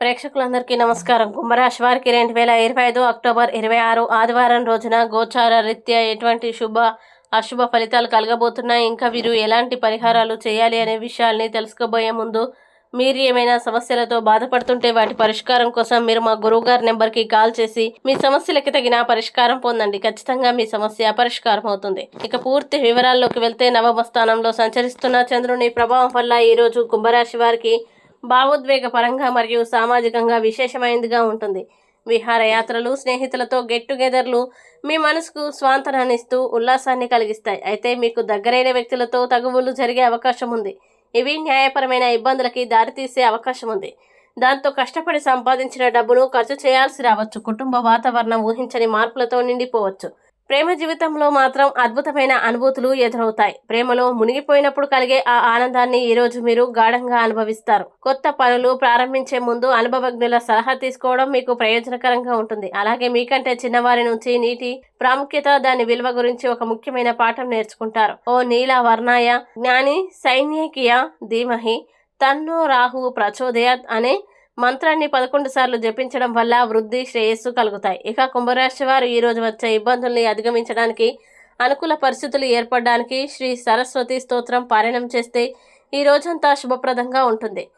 ప్రేక్షకులందరికీ నమస్కారం. కుంభరాశి వారికి రెండు వేల ఇరవై ఐదు అక్టోబర్ ఇరవై ఆరు ఆదివారం రోజున గోచార రీత్యా ఎటువంటి శుభ అశుభ ఫలితాలు కలగబోతున్నాయి? ఇంకా వీరు ఎలాంటి పరిహారాలు చేయాలి అనే విషయాల్ని తెలుసుకోబోయే ముందు మీరు ఏమైనా సమస్యలతో బాధపడుతుంటే వాటి పరిష్కారం కోసం మీరు మా గురువుగారి నెంబర్కి కాల్ చేసి మీ సమస్యలకి తగిన పరిష్కారం పొందండి. ఖచ్చితంగా మీ సమస్య పరిష్కారం అవుతుంది. ఇక పూర్తి వివరాల్లోకి వెళ్తే నవమ స్థానంలో సంచరిస్తున్న చంద్రుని ప్రభావం వల్ల ఈ రోజు కుంభరాశి వారికి భావోద్వేగపరంగా మరియు సామాజికంగా విశేషమైనదిగా ఉంటుంది. విహారయాత్రలు స్నేహితులతో గెట్ టుగెదర్లు మీ మనసుకు స్వాంతనాన్నిస్తూ ఉల్లాసాన్ని కలిగిస్తాయి. అయితే మీకు దగ్గరైన వ్యక్తులతో తగువులు జరిగే అవకాశం ఉంది. ఇవి న్యాయపరమైన ఇబ్బందులకి దారితీసే అవకాశం ఉంది. దాంతో కష్టపడి సంపాదించిన డబ్బును ఖర్చు చేయాల్సి రావచ్చు. కుటుంబ వాతావరణం ఊహించని మార్పులతో నిండిపోవచ్చు. ప్రేమ జీవితంలో మాత్రం అద్భుతమైన అనుభూతులు ఎదురవుతాయి. ప్రేమలో మునిగిపోయినప్పుడు కలిగే ఆ ఆనందాన్ని ఈ రోజు మీరు గాఢంగా అనుభవిస్తారు. కొత్త పనులు ప్రారంభించే ముందు అనుభవజ్ఞుల సలహా తీసుకోవడం మీకు ప్రయోజనకరంగా ఉంటుంది. అలాగే మీకంటే చిన్నవారి నుంచి నీటి ప్రాముఖ్యత దాని విలువ గురించి ఒక ముఖ్యమైన పాఠం నేర్చుకుంటారు. ఓ నీల వర్ణాయ జ్ఞాని సైన్యకియ ధీమహి తన్నో రాహు ప్రచోదయాత్ అనే మంత్రాన్ని పదకొండు సార్లు జపించడం వల్ల వృద్ధి శ్రేయస్సు కలుగుతాయి. ఇక కుంభరాశి వారు ఈరోజు వచ్చే ఇబ్బందుల్ని అధిగమించడానికి అనుకూల పరిస్థితులు ఏర్పడడానికి శ్రీ సరస్వతి స్తోత్రం పారాయణం చేస్తే ఈ రోజంతా శుభప్రదంగా ఉంటుంది.